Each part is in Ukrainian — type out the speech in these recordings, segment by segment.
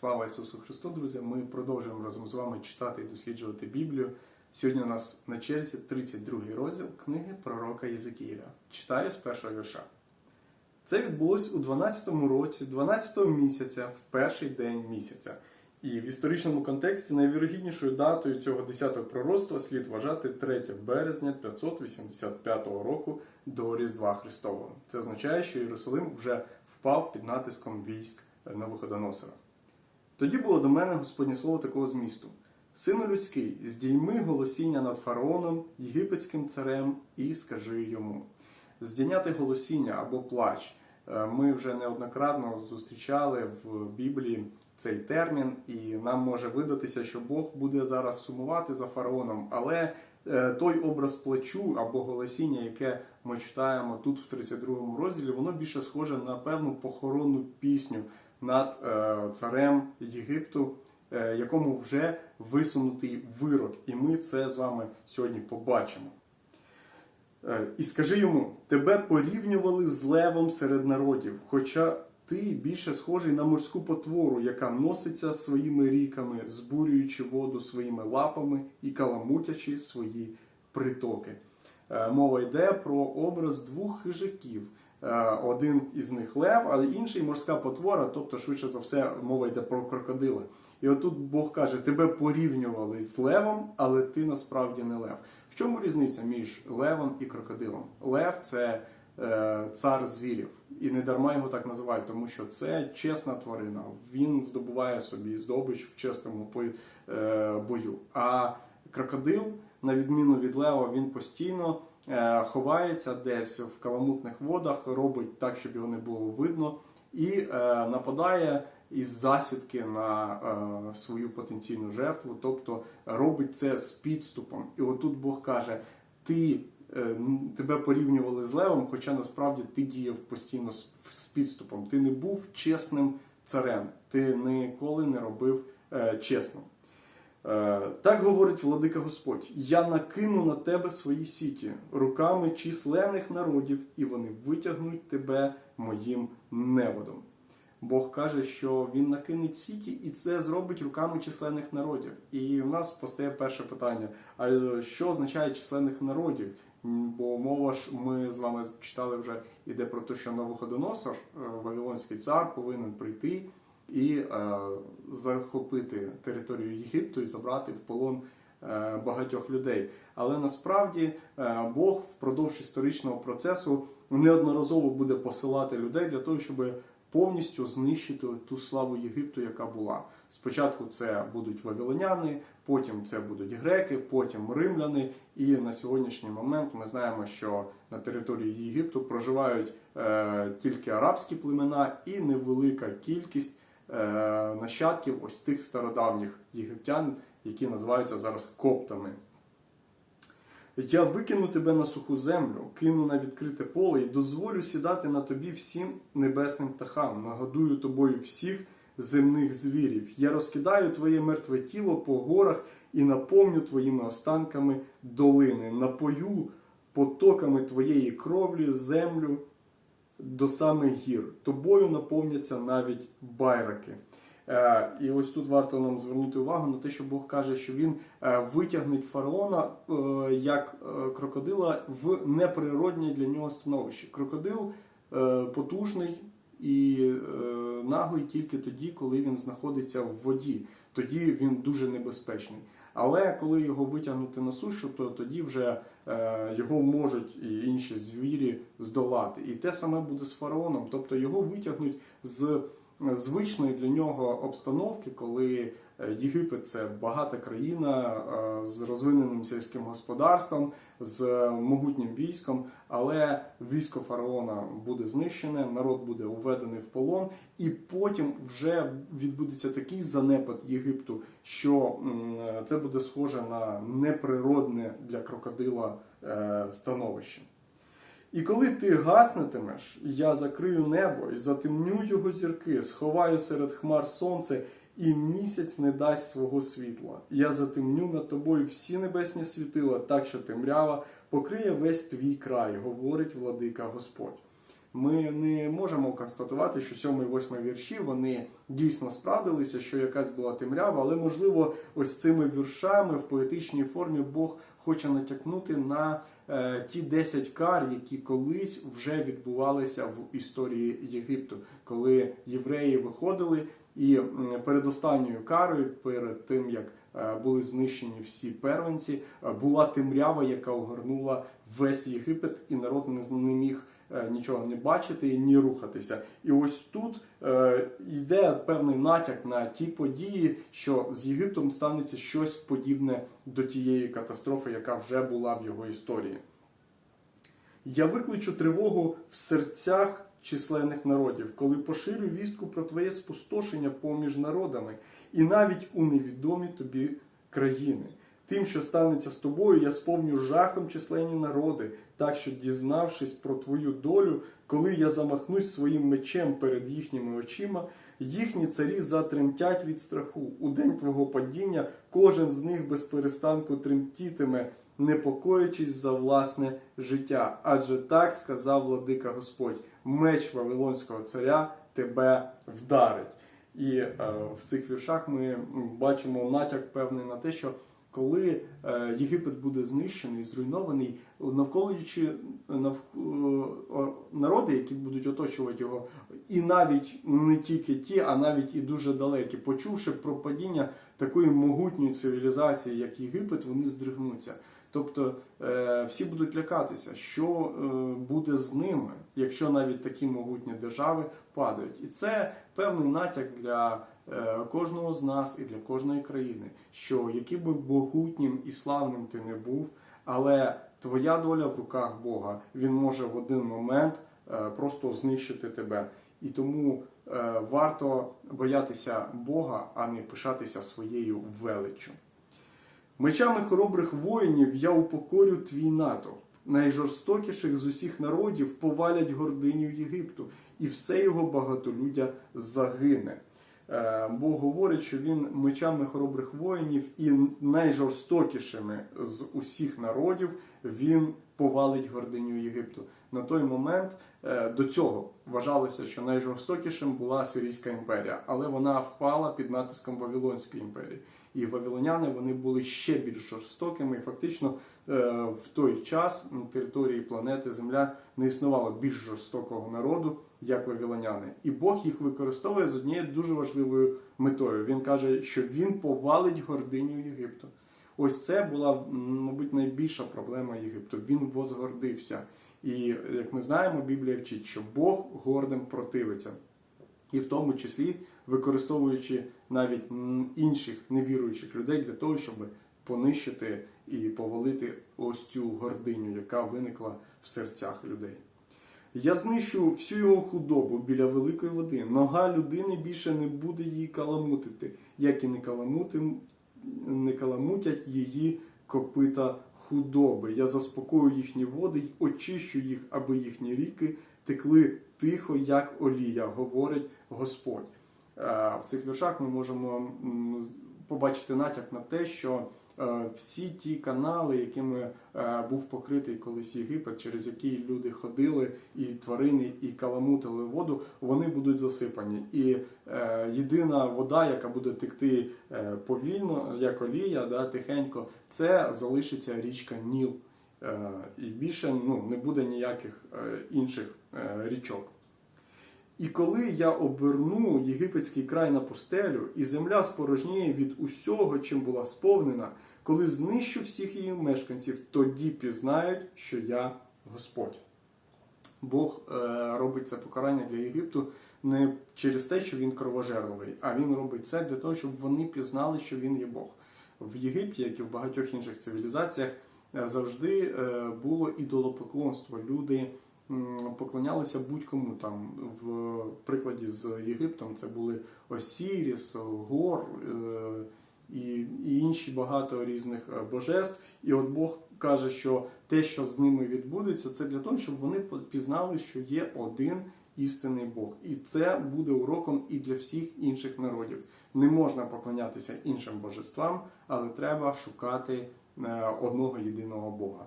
Слава Ісусу Христу, друзі! Ми продовжуємо разом з вами читати і досліджувати Біблію. Сьогодні у нас на черзі 32 розділ книги пророка Єзекіїля. Читаю з першого вірша. Це відбулось у 12-му році, 12-го місяця, в перший день місяця. І в історичному контексті найвірогіднішою датою цього 10-го пророцтва слід вважати 3 березня 585 року до Різдва Христового. Це означає, що Єрусалим вже впав під натиском військ Навуходоносора. Тоді було до мене Господнє слово такого змісту: Сину людський, здійми голосіння над фараоном, єгипетським царем, і скажи йому. Здійняти голосіння або плач. Е, Ми вже неоднократно зустрічали в Біблії цей термін, і нам може видатися, що Бог буде зараз сумувати за фараоном, але е, той образ плачу або голосіння, яке ми читаємо тут в 32 розділі, воно більше схоже на певну похоронну пісню над е, царем Єгипту, е, якому вже висунутий вирок, і ми це з вами сьогодні побачимо. Е, І скажи йому: тебе порівнювали з левом серед народів, хоча ти більше схожий на морську потвору, яка носиться своїми ріками, збурюючи воду своїми лапами і каламутячи свої притоки. Мова йде про образ двох хижаків. Е, Один із них лев, а інший морська потвора, тобто, швидше за все, мова йде про крокодила. І отут Бог каже: тебе порівнювали з левом, але ти насправді не лев. В чому різниця між левом і крокодилом? Лев це е, цар звірів, і не дарма його так називають, тому що це чесна тварина. Він здобуває собі здобич в чесному е, бою. А крокодил, на відміну від лева, він постійно ховається десь в каламутних водах, робить так, щоб його не було видно, і е, нападає із засідки на е, свою потенційну жертву, тобто робить це з підступом. І отут Бог каже: ти е, тебе порівнювали з левом, хоча насправді ти діяв постійно з, підступом. Ти не був чесним царем, ти ніколи не робив е, чесно. Е, Так говорить владика Господь: Я накину на тебе свої сіті руками численних народів, і вони витягнуть тебе моїм неводом. Бог каже, що він накинеть сіті, і це зробить руками численних народів. І в нас постає перше питання: а що означає численних народів? Бо мова ж ми з вами читали вже іде про те, що Навуходоносор, е, Вавилонський цар, повинен прийти і е, захопити територію Єгипту і забрати в полон е, багатьох людей. Але насправді е, Бог впродовж історичного процесу неодноразово буде посилати людей для того, щоб повністю знищити ту славу Єгипту, яка була. Спочатку це будуть вавилоняни, потім це будуть греки, потім римляни. І на сьогоднішній момент ми знаємо, що на території Єгипту проживають тільки арабські племена і невелика кількість нащадків ось тих стародавніх єгиптян, які називаються зараз коптами. Я викину тебе на суху землю, кину на відкрите поле і дозволю сідати на тобі всім небесним птахам, нагодую тобою всіх земних звірів. Я розкидаю твоє мертве тіло по горах і наповню твоїми останками долини, напою потоками твоєї кровлі землю до самих гір. Тобою наповняться навіть байраки. Е, І ось тут варто нам звернути увагу на те, що Бог каже, що він е, витягнеть фараона е, як крокодила в неприродне для нього становище. Крокодил потужний і наглий тільки тоді, коли він знаходиться в воді. Тоді він дуже небезпечний. Але коли його витягнути на сушу, то тоді вже його можуть і інші звірі здолати. І те саме буде з фараоном. Тобто його витягнуть з звичної для нього обстановки, коли е, Єгипет це багата країна е, з розвиненим сільським господарством, з могутнім військом, але військо фараона буде знищене, народ буде уведений в полон, і потім вже відбудеться такий занепад Єгипту, що це буде схоже на неприродне для крокодила е, становище. І коли ти гаснетимеш, я закрию небо і затемню його зірки, сховаю серед хмар сонце, і місяць не дасть свого світла. Я затемню над тобою всі небесні світила, так що темрява покриє весь твій край, говорить владика Господь. ми не можемо констатувати, що 7 і 8 вірші вони дійсно справдилися, що якась була темрява, але можливо, ось цими віршами в поетичній формі Бог хоче натякнути на ті 10 кар, які колись вже відбувалися в історії Єгипту, коли євреї виходили, і перед останньою карою, перед тим як е, були знищені всі первенці, е, була темрява, яка огорнула весь Єгипет, і народ не, міг е, нічого не бачити і ні рухатися. І ось тут е, йде певний натяк на ті події, що з Єгиптом станеться щось подібне до тієї катастрофи, яка вже була в його історії. Я викличу тривогу в серцях численних народів, коли поширю вістку про твоє спустошення поміж народами, і навіть у невідомі тобі країни. Тим, що станеться з тобою, я сповню жахом численні народи, так що, дізнавшись про твою долю, коли я замахнусь своїм мечем перед їхніми очима, їхні царі затремтять від страху. У день твого падіння кожен з них без перестанку тремтітиме, непокоячись за власне життя. Адже так сказав владика Господь: меч Вавилонського царя тебе вдарить. І е, в цих віршах ми бачимо натяк певний на те, що коли е, Єгипет буде знищений, зруйнований, навколишні навк- народи, які будуть оточувати його, і навіть не тільки ті, а навіть і дуже далекі, почувши про падіння такої могутньої цивілізації, як Єгипет, вони здригнуться. Тобто е, всі будуть лякатися, що е, буде з ними, якщо навіть такі могутні держави падають. І це певний натяк для е, кожного з нас і для кожної країни, що яким би могутнім і славним ти не був, але твоя доля в руках Бога, він може в один момент е, просто знищити тебе. І тому е, варто боятися Бога, а не пишатися своєю величчю. Мечами хоробрих воїнів я упокорю твій натовп. Найжорстокіших з усіх народів повалять гординю Єгипту, і все його багатолюддя загине. Е, Бог говорить, що він мечами хоробрих воїнів і найжорстокішими з усіх народів він повалить гординю Єгипту. На той момент е, до цього вважалося, що найжорстокішим була Сирійська імперія, але вона впала під натиском Вавилонської імперії. І вавилоняни вони були ще більш жорстокими. І фактично е, в той час на території планети Земля не існувало більш жорстокого народу, як вавилоняни. І Бог їх використовує з однією дуже важливою метою. Він каже, що він повалить гординю Єгипту. Ось це була, мабуть, найбільша проблема Єгипту. Він возгордився. І як ми знаємо, Біблія вчить, що Бог гордим противиться. І в тому числі використовуючи навіть інших невіруючих людей для того, щоб понищити і повалити ось цю гординю, яка виникла в серцях людей. Я знищу всю його худобу біля великої води. Нога людини більше не буде її каламутити, як і не, каламутим, не каламутять її копита худоби. Я заспокою їхні води й очищу їх, аби їхні ріки текли тихо, як олія, говорить Господь. Е, В цих віршах ми можемо побачити натяк на те, що всі ті канали, якими е, був покритий колись Єгипет, через які люди ходили, і тварини, і каламутили воду, вони будуть засипані. І е, єдина вода, яка буде текти е, повільно, як олія, да, тихенько, це залишиться річка Ніл. Е, І більше ну, не буде ніяких е, інших е, річок. І коли я оберну єгипетський край на пустелю, і земля спорожніє від усього, чим була сповнена, коли знищу всіх її мешканців, тоді пізнають, що я Господь. Бог е, робить це покарання для Єгипту не через те, що він кровожерливий, а він робить це для того, щоб вони пізнали, що він є Бог. В Єгипті, як і в багатьох інших цивілізаціях, е, завжди е, було ідолопоклонство. Люди поклонялися будь-кому там. В прикладі з Єгиптом це були Осіріс, Гор е, і, інші багато різних е, божеств. І от Бог каже, що те, що з ними відбудеться, це для того, щоб вони пізнали, що є один істинний Бог. І це буде уроком і для всіх інших народів. Не можна поклонятися іншим божествам, але треба шукати е, одного єдиного Бога.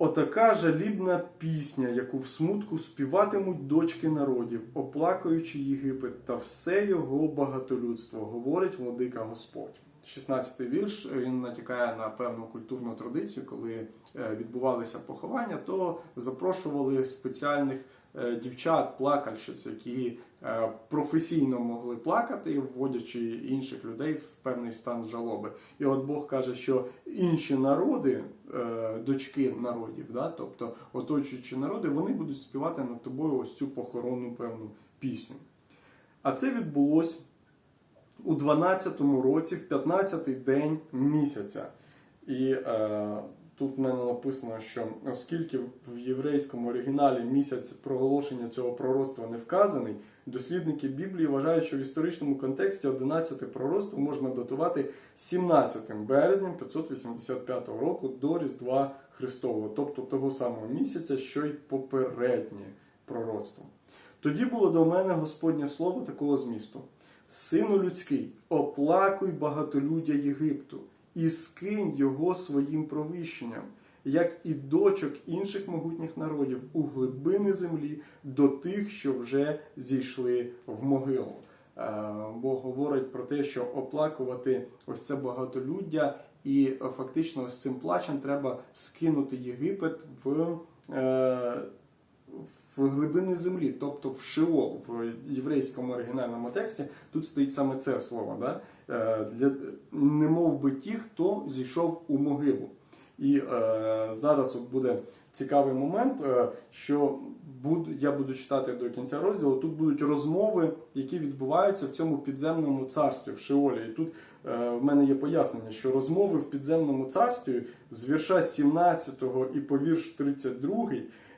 Отака жалібна пісня, яку в смутку співатимуть дочки народів, оплакуючи Єгипет та все його багатолюдство, говорить владика Господь. 16-й вірш він натякає на певну культурну традицію, коли е, відбувалися поховання, то запрошували спеціальних е, дівчат, плакальщиць, які професійно могли плакати, вводячи інших людей в певний стан жалоби. І от Бог каже, що інші народи, е, дочки народів, да, тобто оточуючі народи, вони будуть співати над тобою ось цю похоронну певну пісню. А це відбулось у 12-му році, в 15-й день місяця. І е, тут в мене написано, що оскільки в єврейському оригіналі місяць проголошення цього пророцтва не вказаний, дослідники Біблії вважають, що в історичному контексті 11 пророцтво можна датувати 17 березням 585 року до Різдва Христового, тобто того самого місяця, що й попереднє пророцтво. Тоді було до мене Господнє слово такого змісту. Сину людський, оплакуй багатолюдя Єгипту і скинь його своїм провищенням, як і дочок інших могутніх народів у глибини землі до тих, що вже зійшли в могилу. Е, Бог говорить про те, що оплакувати ось це багатолюддя, і е, фактично з цим плачем треба скинути Єгипет в. е, в глибини землі, тобто в Шеол, в єврейському оригінальному тексті, тут стоїть саме це слово, да? Е, для, не мов би ті, хто зійшов у могилу. І е, зараз от буде цікавий момент, е, що буду, я буду читати до кінця розділу. Тут будуть розмови, які відбуваються в цьому підземному царстві в Шеолі. І тут е, в мене є пояснення, що розмови в підземному царстві з вірша 17 і по вірш 32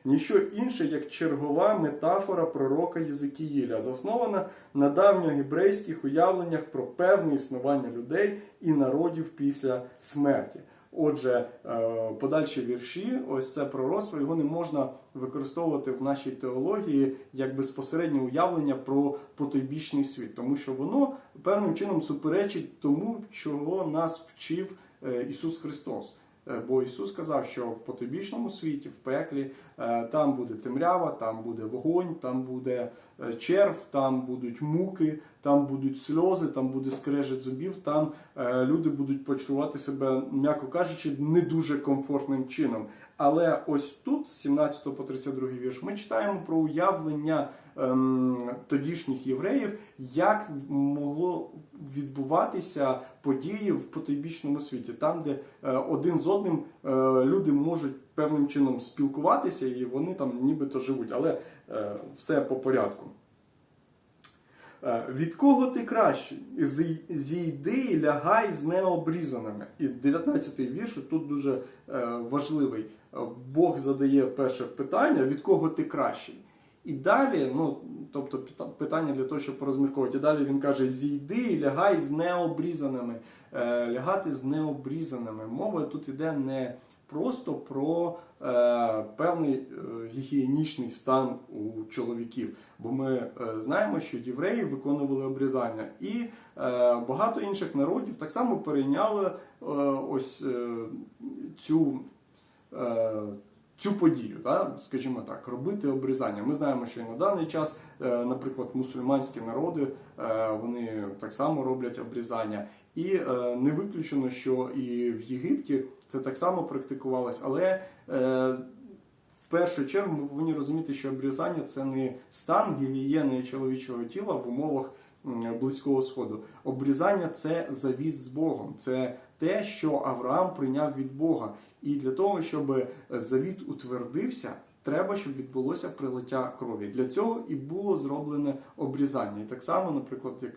ніщо інше, як чергова метафора пророка Єзикіїля, заснована на давньогебрейських уявленнях про певне існування людей і народів після смерті. Отже, е, подальші вірші, ось це пророцтво, його не можна використовувати в нашій теології як безпосереднє уявлення про потойбічний світ, тому що воно певним чином суперечить тому, чого нас вчив е, Ісус Христос. Е, Бо Ісус сказав, що в потойбічному світі, в пеклі, е, там буде темрява, там буде вогонь, там буде е, черв, там будуть муки, там будуть сльози, там буде скрежет зубів, там люди будуть почувати себе, м'яко кажучи, не дуже комфортним чином. Але ось тут, з 17 по 32 вірш, ми читаємо про уявлення ем, тодішніх євреїв, як могло відбуватися події в потойбічному світі, там, де е, один з одним е, люди можуть певним чином спілкуватися, і вони там нібито живуть, але е, все по порядку. Від кого ти кращий? Зій- Зійди і лягай з необрізаними. І 19-й вірш тут дуже важливий. Бог задає перше питання: від кого ти кращий? І далі, ну тобто питання для того, щоб порозмірковувати. І далі він каже: зійди і лягай з необрізаними. Е, Лягати з необрізаними. Мова тут іде не просто про е, певний е, гігієнічний стан у чоловіків. Бо ми е, знаємо, що євреї виконували обрізання, і е, багато інших народів так само перейняли е, ось е, цю. Е, Цю подію, да, скажімо так, робити обрізання. Ми знаємо, що і на даний час, е, наприклад, мусульманські народи е, вони так само роблять обрізання. І е, не виключено, що і в Єгипті це так само практикувалось, але в першу чергу ми повинні розуміти, що обрізання це не стан гігієни чоловічого тіла в умовах близького сходу. Обрізання це завіт з Богом, це те, що Авраам прийняв від Бога. І для того, щоб завіт утвердився, треба, щоб відбулося прилиття крові. Для цього і було зроблене обрізання. І так само, наприклад, як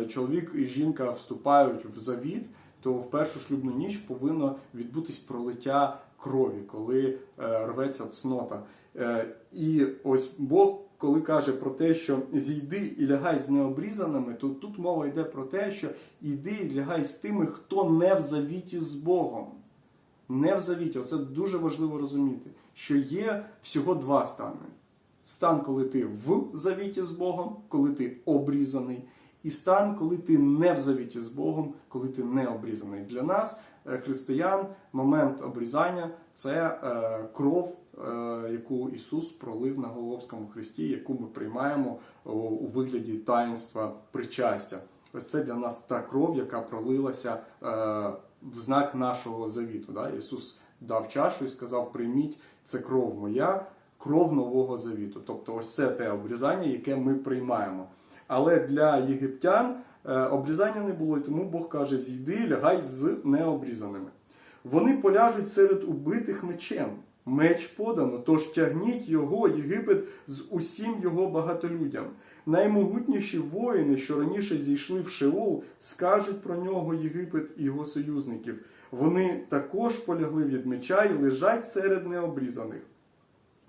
е, чоловік і жінка вступають в завіт, то в першу шлюбну ніч повинно відбутись пролиття крові, коли е, рветься цнота. Е, І ось Бог, коли каже про те, що зійди і лягай з необрізаними, то тут мова йде про те, що йди і лягай з тими, хто не в завіті з Богом. Не в завіті. Оце дуже важливо розуміти, що є всього два стани. Стан, коли ти в завіті з Богом, коли ти обрізаний, і стан, коли ти не в завіті з Богом, коли ти не обрізаний. Для нас християн момент обрізання це е, кров, е, яку Ісус пролив на Головському хресті, яку ми приймаємо у вигляді таїнства причастя. Ось це для нас та кров, яка пролилася е, в знак нашого завіту. Ісус дав чашу і сказав: прийміть це кров моя, кров нового завіту. Тобто, ось це те обрізання, яке ми приймаємо. Але для єгиптян е, обрізання не було, і тому Бог каже: зійди, лягай з необрізаними. Вони поляжуть серед убитих мечем. Меч подано, тож тягніть його, Єгипет, з усім його багатолюдям. Наймогутніші воїни, що раніше зійшли в Шеол, скажуть про нього Єгипет і його союзників. Вони також полягли від меча і лежать серед необрізаних.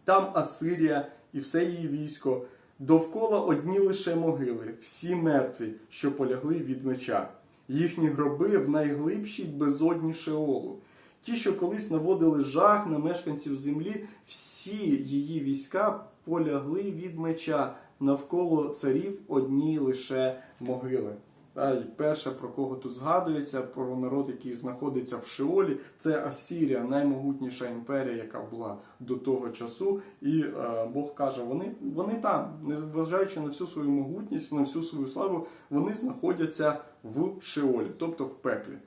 Там Асирія і все її військо, довкола одні лише могили, всі мертві, що полягли від меча. Їхні гроби в найглибшій безодні Шеолу. Ті, що колись наводили жах на мешканців землі, всі її війська полягли від меча. Навколо царів одні лише могили. І перше, про кого тут згадується, про народ, який знаходиться в Шеолі, це Асірія, наймогутніша імперія, яка була до того часу. І е, Бог каже, вони, вони там, незважаючи на всю свою могутність, на всю свою славу, вони знаходяться в Шеолі, тобто в пеклі.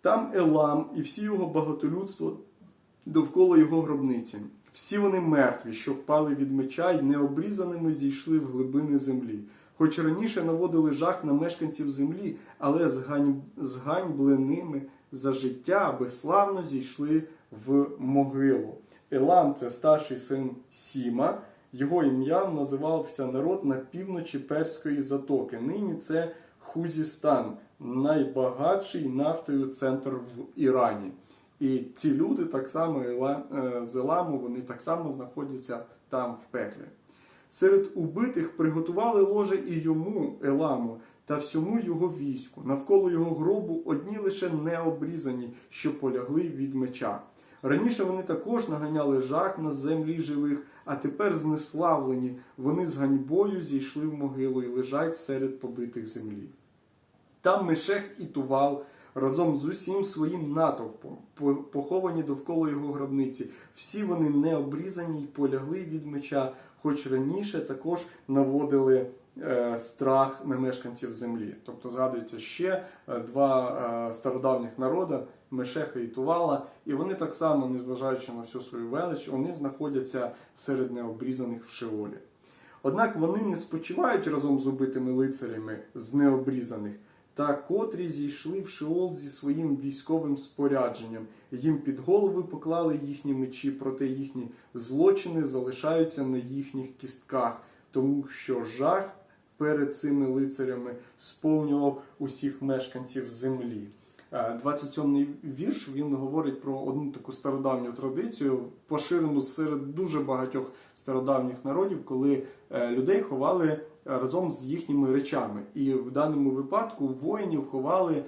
Там Елам і всі його багатолюдство довкола його гробниці. Всі вони мертві, що впали від меча й необрізаними зійшли в глибини землі. Хоч раніше наводили жах на мешканців землі, але зганьбленими за життя безславно зійшли в могилу. Елам це старший син Сіма. Його ім'ям називався народ на півночі Перської затоки. Нині це Хузістан, найбагатший нафтою центр в Ірані. І ці люди так само е, з Еламу, вони так само знаходяться там в пеклі. Серед убитих приготували ложе і йому, Еламу, та всьому його війську. Навколо його гробу одні лише необрізані, що полягли від меча. Раніше вони також наганяли жах на землі живих, а тепер знеславлені. Вони з ганьбою зійшли в могилу і лежать серед побитих землі. Там Мешех і Тувал разом з усім своїм натовпом, поховані довкола його гробниці. Всі вони не обрізані й полягли від меча, хоч раніше також наводили е, страх на мешканців землі. Тобто згадується ще е, два е, стародавніх народа Мешеха і Тувала, і вони так само, незважаючи на всю свою велич, вони знаходяться серед необрізаних в Шеолі. Однак вони не спочивають разом з убитими лицарями з необрізаних, та котрі зійшли в Шеол зі своїм військовим спорядженням. Їм під голови поклали їхні мечі, проте їхні злочини залишаються на їхніх кістках, тому що жах перед цими лицарями сповнював усіх мешканців землі. Е, 27-й вірш він говорить про одну таку стародавню традицію, поширену серед дуже багатьох стародавніх народів, коли е, людей ховали разом з їхніми речами. І в даному випадку воїнів ховали е,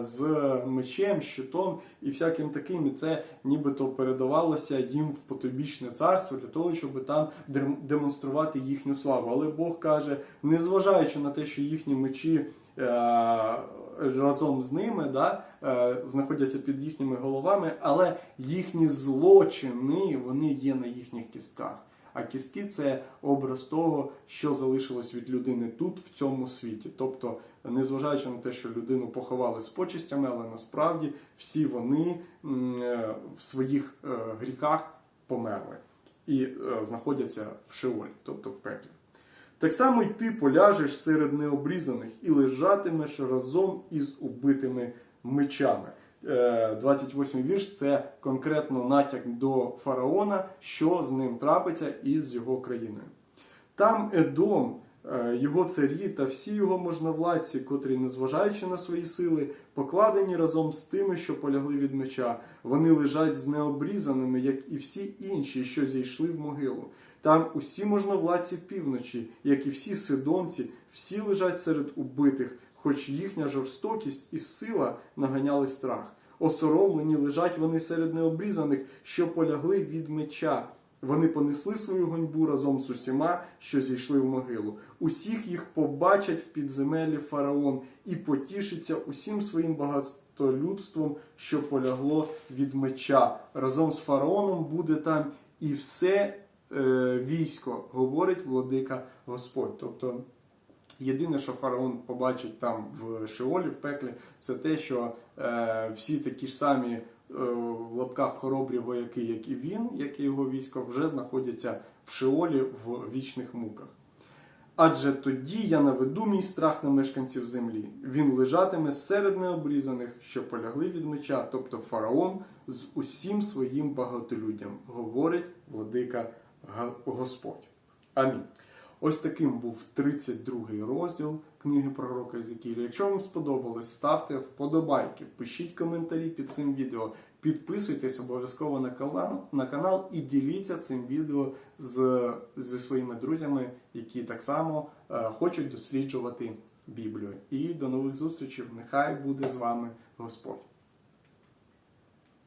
з мечем, щитом і всяким таким. І це нібито передавалося їм в потобічне царство для того, щоб там дем- демонструвати їхню славу. Але Бог каже, незважаючи на те, що їхні мечі. е, Разом з ними да, е, знаходяться під їхніми головами, але їхні злочини вони є на їхніх кістках. А кістки це образ того, що залишилось від людини тут, в цьому світі. Тобто, незважаючи на те, що людину поховали з почистями, але насправді всі вони е, в своїх е, гріхах померли і е, знаходяться в Шеолі, тобто в пеклі. Так само й ти поляжеш серед необрізаних і лежатимеш разом із убитими мечами. Е, 28 вірш це конкретно натяк до фараона, що з ним трапиться і з його країною. Там Едом, е, його царі та всі його можновладці, котрі, незважаючи на свої сили, покладені разом з тими, що полягли від меча. Вони лежать з необрізаними, як і всі інші, що зійшли в могилу. Там усі можновладці півночі, як і всі сидонці, всі лежать серед убитих, хоч їхня жорстокість і сила наганяли страх. Осоромлені лежать вони серед необрізаних, що полягли від меча. Вони понесли свою гоньбу разом з усіма, що зійшли в могилу. Усіх їх побачать в підземеллі фараон і потішиться усім своїм багат- то людством, що полягло від меча. Разом з фараоном буде там і все е, військо, говорить владика Господь. Тобто Єдине, що фараон побачить там в Шеолі, в пеклі, це те, що е, всі такі ж самі е, в лапках хоробрі вояки, як і він, як і його військо, вже знаходяться в Шеолі в вічних муках. Адже тоді я наведу мій страх на мешканців землі. Він лежатиме серед необрізаних, що полягли від меча, тобто фараон з усім своїм багатолюддям, говорить владика Господь. Амінь. Ось таким був 32 розділ книги пророка Езекіля. Якщо вам сподобалось, ставте вподобайки, пишіть коментарі під цим відео, підписуйтесь обов'язково на канал, на канал і діліться цим відео з, зі своїми друзями, які так само е, хочуть досліджувати Біблію. І до нових зустрічей. Нехай буде з вами Господь.